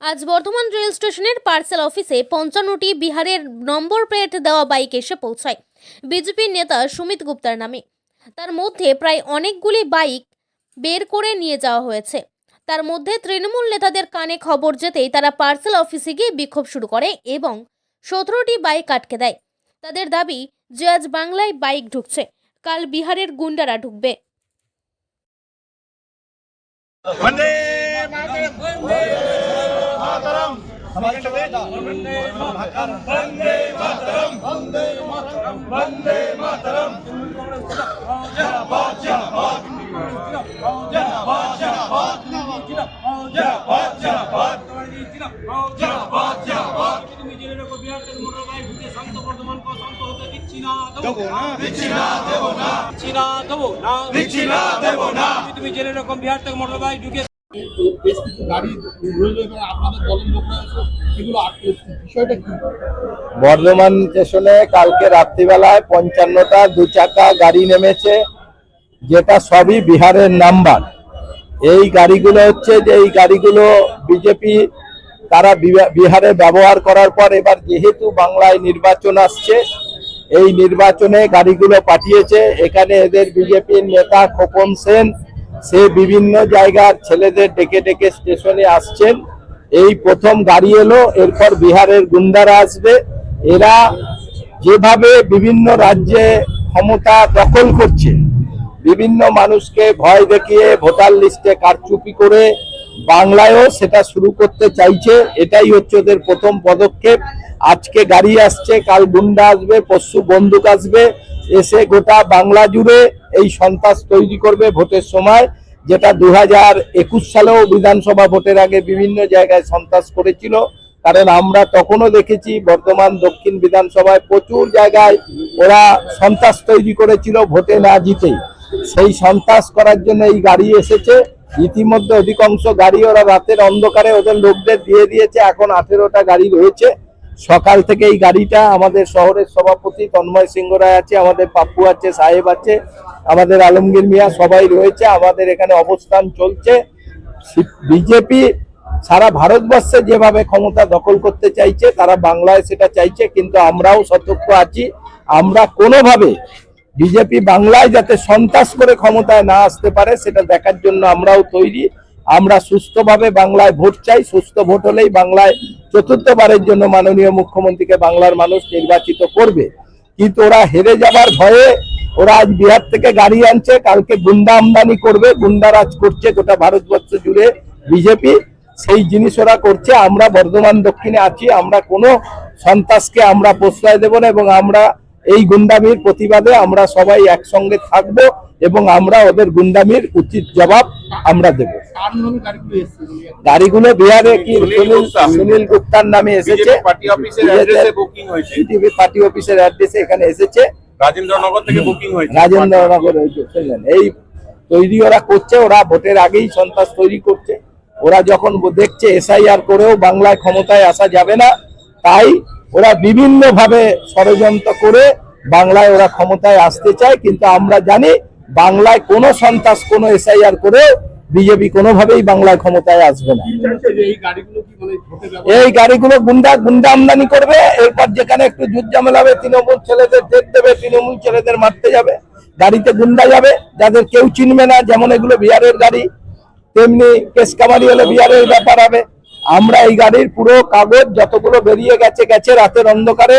আজ বর্ধমান রেল স্টেশনের পার্সেল অফিসে পঞ্চান্নটি বিহারের নম্বর প্লেট দেওয়া বাইক এসে পৌঁছায়। বিজেপির নেতা সুমিত গুপ্তার নামে। তার মধ্যে প্রায় অনেকগুলি বাইক বের করে নিয়ে যাওয়া হয়েছে। তার মধ্যে তৃণমূল নেতাদের কানে খবর যেতেই তারা পার্সেল অফিসে গিয়ে বিক্ষোভ শুরু করে এবং সতেরোটি বাইক আটকে দেয়। তাদের দাবি, যে আজ বাংলায় বাইক ঢুকছে, কাল বিহারের গুন্ডারা ঢুকবে। মাতরম। বন্দে মাতরম। বন্দে মাতরম। বন্দে মাতরম। দেবো না। দিচ্ছি দেবো না। দেবো না। তুমি জেনে রকম বিহার থেকে মোটর বাইক ঢুকে বর্ধমান স্টেশনে কালকে রাত্রিবেলায় পঞ্চান্নটা দু চাকা গাড়ি নেমেছে, যেটা সবই বিহারের নাম্বার। এই গাড়িগুলো হচ্ছে যে, এই গাড়িগুলো বিজেপি, তারা বিহারে ব্যবহার করার পর এবার যেহেতু বাংলায় নির্বাচন আসছে, এই নির্বাচনে গাড়িগুলো পাঠিয়েছে। এখানে এদের বিজেপির নেতা খোকন সেন সে বিভিন্ন জায়গার ছেলেদের ডেকে ডেকে স্টেশনে আসছেন। এই প্রথম গাড়ি এলো, এরপর বিহারের গুন্ডারা আসবে। এরা যেভাবে বিভিন্ন রাজ্যে ক্ষমতা দখল করছে, বিভিন্ন মানুষকে ভয় দেখিয়ে ভোটার লিস্টে কারচুপি করে বাংলায়ও সেটা শুরু করতে চাইছে। এটাই হচ্ছে ওদের প্রথম পদক্ষেপ। আজকে গাড়ি আসছে, কাল গুন্ডা আসবে, পরশু বন্দুক আসবে। এসে গোটা বাংলা জুড়ে এই সন্ত্রাস তৈরি করবে ভোটের সময়, যেটা দু হাজার একুশ সালেও বিধানসভা ভোটের আগে বিভিন্ন জায়গায় সন্ত্রাস করেছিল। কারণ আমরা তখনও দেখেছি, বর্তমান দক্ষিণ বিধানসভায় প্রচুর জায়গায় ওরা সন্ত্রাস তৈরি করেছিল ভোটে না জিতেই। সেই সন্ত্রাস করার জন্য এই গাড়ি এসেছে। ইতিমধ্যে অধিকাংশ গাড়ি ওরা রাতের অন্ধকারে ওদের লোকদের দিয়ে দিয়েছে, এখন আঠেরোটা গাড়ি রয়েছে। সকাল থেকে এই গাড়িটা আমাদের শহরের সভাপতি তন্ময় সিংহ রায় আছে, আমাদের পাপ্পু আছে, সাহেব আছে, আমাদের আলমগীর মিয়া সবাই রয়েছে, আমাদের এখানে অবস্থান চলছে। বিজেপি সারা ভারতবর্ষে যেভাবে ক্ষমতা দখল করতে চাইছে, তারা বাংলায় সেটা চাইছে, কিন্তু আমরাও সতর্ক আছি। আমরা কোনোভাবে বিজেপি বাংলায় যাতে সন্ত্রাস করে ক্ষমতায় না আসতে পারে, সেটা দেখার জন্য আমরাও তৈরি। আমরা সুস্থভাবে বাংলায় ভোট চাই, সুস্থ ভোট হলেই বাংলায় চতুর্থবারের জন্য মাননীয় মুখ্যমন্ত্রীকে বাংলার মানুষ নির্বাচিত করবে। কিন্তু ওরা হেরে যাবার ভয়ে ওরা আজ বিহার থেকে গাড়ি আনছে, কালকে গুন্ডা আমদানি করবে গুন্ডারাজ করছে গোটা ভারতবর্ষ জুড়ে বিজেপি সেই জিনিস ওরা করছে, আমরা বর্ধমান দক্ষিণে আছি, আমরা কোনো সন্ত্রাসকে আমরা প্রশ্রয় দেব না এবং আমরা এই গুন্ডামির প্রতিবাদে আমরা সবাই একসঙ্গে থাকব এবং আমরা ওদের গুন্ডামির উচিত জবাব আমরা দেব। গাড়িগুলো বিহারে কি সুনীল গুপ্তার নামে এসেছে? পার্টি অফিসের অ্যাড্রেসে বুকিং হয়েছে। পার্টি অফিসের অ্যাড্রেসে এখানে এসেছে। রাজেন্দ্রনগর থেকে বুকিং হয়েছে। রাজেন্দ্রনগর হয়েছে এই তৈরি ওরা করছে ওরা ভোটের আগেই সন্ত্রাস তৈরি করছে। ওরা যখন দেখছে এসআইআর করেও বাংলায় ক্ষমতায় আসা যাবে না তাই ওরা বিভিন্ন ভাবে ষড়যন্ত্র করে বাংলায় ওরা ক্ষমতায় আসতে চায় কিন্তু আমরা জানি বাংলায় কোনো সন্ত্রাস কোনো এসআইআর করেও বিজেপি কোনোভাবেই বাংলায় ক্ষমতায় আসবে না। এই গাড়িগুলো কি মানে এই গাড়িগুলো গুন্ডা গুন্ডা আমদানি করবে এরপর যেখানে একটু যুদ্ধ ঝামেলা হবে তৃণমূল ছেলেদের ডেট দেবে তৃণমূল ছেলেদের মারতে যাবে গাড়িতে গুন্ডা যাবে যাদের কেউ চিনবে না যেমন এগুলো বিহারের গাড়ি তেমনি কেস কামারি হলে বিহারের ব্যাপার হবে। আমরা এই গাড়ির পুরো কাগজ যতগুলো বেরিয়ে গেছে গেছে রাতের অন্ধকারে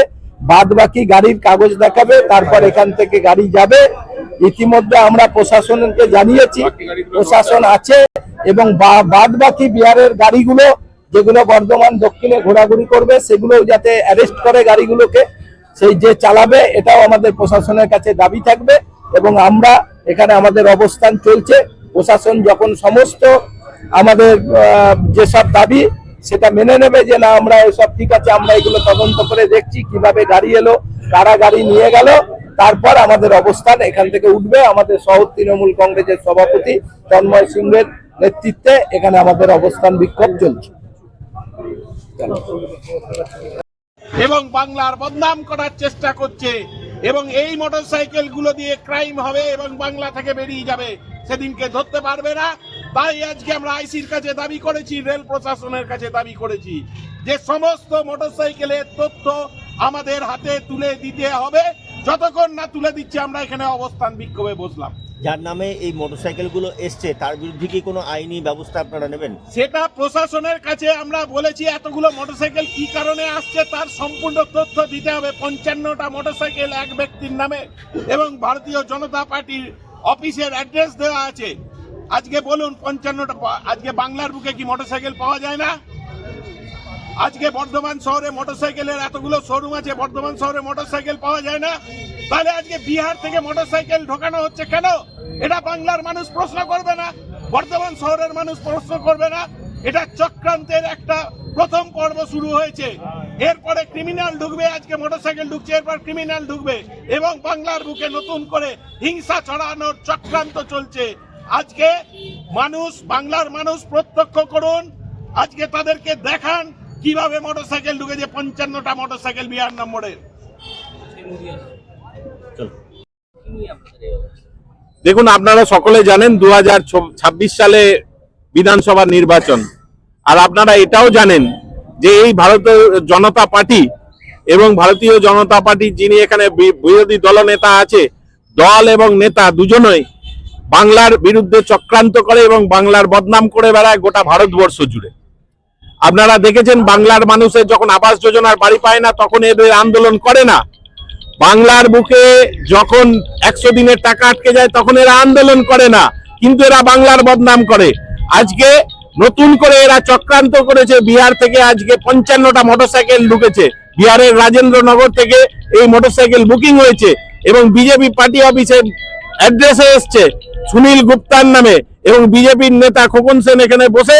বাদ বাকি গাড়ির কাগজ দেখাবে তারপর এখান থেকে গাড়ি যাবে। ইতিমধ্যে আমরা প্রশাসনকে জানিয়েছি প্রশাসন আছে এবং বাদ বাকি বিহারের গাড়িগুলো যেগুলো বর্ধমান দক্ষিণে ঘোরাঘুরি করবে সেগুলো যাতে অ্যারেস্ট করে গাড়িগুলোকে সেই যে চালাবে এটাও আমাদের প্রশাসনের কাছে দাবি থাকবে এবং আমরা এখানে আমাদের অবস্থান চলছে। প্রশাসন যখন সমস্ত আমাদের যেসব দাবি সেটা মেনে নেবে যে না, আমরা এসব ঠিক আছে, আমরা এগুলো তদন্ত করে দেখছি কীভাবে গাড়ি এলো, কারা গাড়ি নিয়ে গেল, তারপর আমাদের অবস্থান এখান থেকে উঠবে। আমাদের শহর তৃণমূল কংগ্রেসের সভাপতি তন্ময় সিংহের নেতৃত্বে এখানে আমাদের অবস্থান বিক্ষোভ চলছে। এবং বাংলার বদনাম করার চেষ্টা করছে এবং এই গুলো দিয়ে ক্রাইম হবে এবং বাংলা থেকে বেরিয়ে যাবে, সেদিনকে ধরতে পারবে না। তাই আজকে আমরা আইসির কাছে দাবি করেছি রেল প্রশাসনের কাছে দাবি করেছি যে সমস্ত মোটরসাইকেলের তথ্য আমাদের হাতে তুলে দিতে হবে। যতক্ষণ না তুলে দিচ্ছে আমরা এখানে অবস্থান বিক্ষোভে বসলাম। যার নামে এই মোটরসাইকেলগুলো এসছে তার বিরুদ্ধে কি কোনো আইনি ব্যবস্থা আপনারা নেবেন? সেটা প্রশাসনের কাছে আমরা বলেছি এতগুলো মোটরসাইকেল কি কারণে আসছে তার সম্পূর্ণ তথ্য দিতে হবে। পঞ্চান্নটা মোটরসাইকেল এক ব্যক্তির নামে এবং ভারতীয় জনতা পার্টির অফিসের অ্যাড্রেস দেওয়া আছে। আজকে বলুন, পঞ্চান্নটা আজকে বাংলার বুকে কি মোটরসাইকেল পাওয়া যায় না? আজকে বর্ধমান শহরে মোটরসাইকেলের এতগুলো শোরুম আছে, বর্ধমান শহরে মোটরসাইকেল পাওয়া যায় না? তাহলে আজকে বিহার থেকে মোটরসাইকেল ঢোকানো হচ্ছে কেন? এটা বাংলার মানুষ প্রশ্ন করবে না, বর্ধমান শহরের মানুষ প্রশ্ন করবে না। এটা চক্রান্তের একটা প্রথম পর্ব শুরু হয়েছে। এরপরে ক্রিমিনাল ঢুকবে, আজকে মোটরসাইকেল ঢুকছে, এরপর ক্রিমিনাল ঢুকবে। এবং বাংলার বুকে নতুন করে হিংসা ছড়ানোর চক্রান্ত চলছে। আজকে মানুষ বাংলার মানুষ প্রত্যক্ষ করুন। আজকে তাদেরকে দেখান কীভাবে মোটরসাইকেল ঢুকেছে পঞ্চান্নটা মোটরসাইকেল বিহার নম্বরের দেখুন আপনারা সকলে জানেন দু হাজার ছাব্বিশ সালে বিধানসভা নির্বাচন। আর আপনারা এটাও জানেন যে এই ভারতের জনতা পার্টি এবং ভারতীয় জনতা পার্টি যিনি এখানে বি- বিরোধী দলনেতা আছে দল এবং নেতা দুজনই বাংলার বিরুদ্ধে চক্রান্ত করে এবং বাংলার বদনাম করে বেড়ায় গোটা ভারতবর্ষ জুড়ে। আপনারা দেখেছেন বাংলার মানুষের যখন আবাস যোজনার বাড়ি পায় না, তখন এদের আন্দোলন করে না। বাংলার বুকে যখন একশো দিনের টাকা আটকে যায়, তখন এরা আন্দোলন করে না, কিন্তু এরা বাংলার বদনাম করে। আজকে নতুন করে এরা চক্রান্ত করেছে, বিহার থেকে আজকে পঞ্চান্নটা মোটরসাইকেল ঢুকেছে। বিহারের রাজেন্দ্রনগর থেকে এই মোটরসাইকেল বুকিং হয়েছে এবং বিজেপি পার্টি অফিসের অ্যাড্রেসে এসছে সুনীল গুপ্তার নামে এবং বিজেপির নেতা খোকন সেন এখানে বসে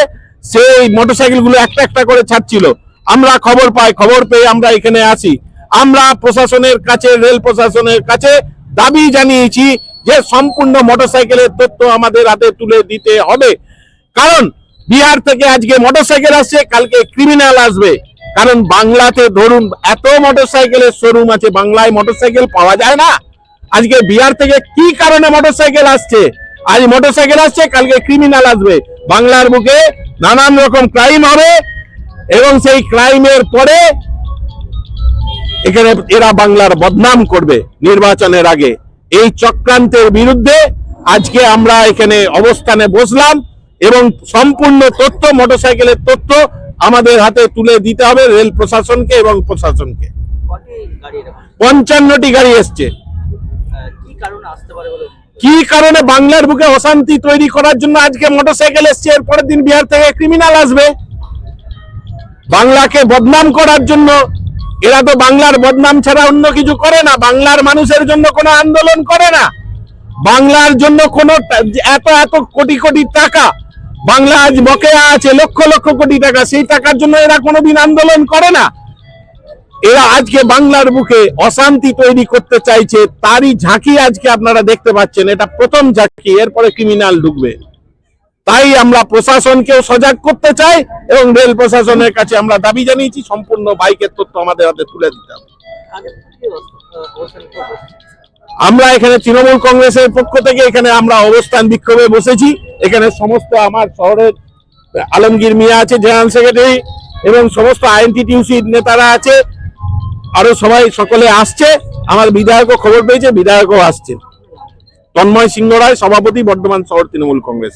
সেই মোটরসাইকেলগুলো একটা একটা করে ছাড়ছিল। আমরা খবর পাই, খবর পেয়ে আমরা এখানে আসি। আমরা প্রশাসনের কাছে, রেল প্রশাসনের কাছে দাবি জানিয়েছি যে সম্পূর্ণ মোটরসাইকেলের তথ্য আমাদের হাতে তুলে দিতে হবে। কারণ বিহার থেকে আজকে মোটরসাইকেল আসছে, কালকে ক্রিমিনাল আসবে। কারণ বাংলাতে ধরুন এত মোটরসাইকেলের শোরুম আছে, বাংলায় মোটরসাইকেল পাওয়া যায় না। আজকে বিহার থেকে কি কারণে মোটরসাইকেল আসছে? আজ মোটরসাইকেল আসছে, কালকে ক্রিমিনাল আসবে। বাংলার বুকে নানান রকম ক্রাইম হবে এবং সেই ক্রাইমের পরে এখানে এরা বাংলার বদনাম করবে নির্বাচনের আগে। এই চক্রান্তের বিরুদ্ধে আজকে আমরা এখানে অবস্থানে বসলাম এবং সম্পূর্ণ তথ্য, মোটরসাইকেলের তথ্য আমাদের হাতে তুলে দিতে হবে রেল প্রশাসনকে এবং প্রশাসনকে। পঞ্চান্নটি গাড়ি এসছে। কি কারণে বাংলার বুকে অশান্তি তৈরি করার জন্য আজকে মোটরসাইকেল এসছে? এরপরের দিন বিহার থেকে ক্রিমিনাল আসবে। বাংলাকে বদনাম করার জন্য, এরা তো বাংলার বদনাম ছাড়া অন্য কিছু করে না। বাংলার মানুষের জন্য কোনো আন্দোলন করে না। বাংলার জন্য কোনো এত এত কোটি কোটি টাকা, বাংলা আজ বকেয়া আছে, লক্ষ লক্ষ কোটি টাকা। সেই টাকার জন্য এরা কোনোদিন আন্দোলন করে না। এরা আজকে বাংলার বুকে অশান্তি তৈরি করতে চাইছে, তারই ঝাঁকি আজকে আপনারা দেখতে পাচ্ছেন, এটা প্রথম ঝাঁকি, এরপরে ক্রিমিনাল ঢুকবে। তাই আমরা প্রশাসনকেও সজাগ করতে চাই এবং রেল প্রশাসনের কাছে আমরা দাবি জানিয়েছি, সম্পূর্ণ বাইকের তথ্য আমাদের হাতে তুলে দিতে হবে। আমরা এখানে তৃণমূল কংগ্রেসের পক্ষ থেকে এখানে আমরা অবস্থান বিক্ষোভে বসেছি। এখানে সমস্ত আমার শহরের আলমগীর মিয়া আছে, জেনারেল সেক্রেটারি, এবং সমস্ত আইএনটিটিউসির নেতারা আছে। আরও সবাই সকলে আসছে। আমার বিধায়কও খবর পেয়েছে, বিধায়কও আসছে। তন্ময় সিংহ রায়, সভাপতি, বর্ধমান শহর তৃণমূল কংগ্রেস।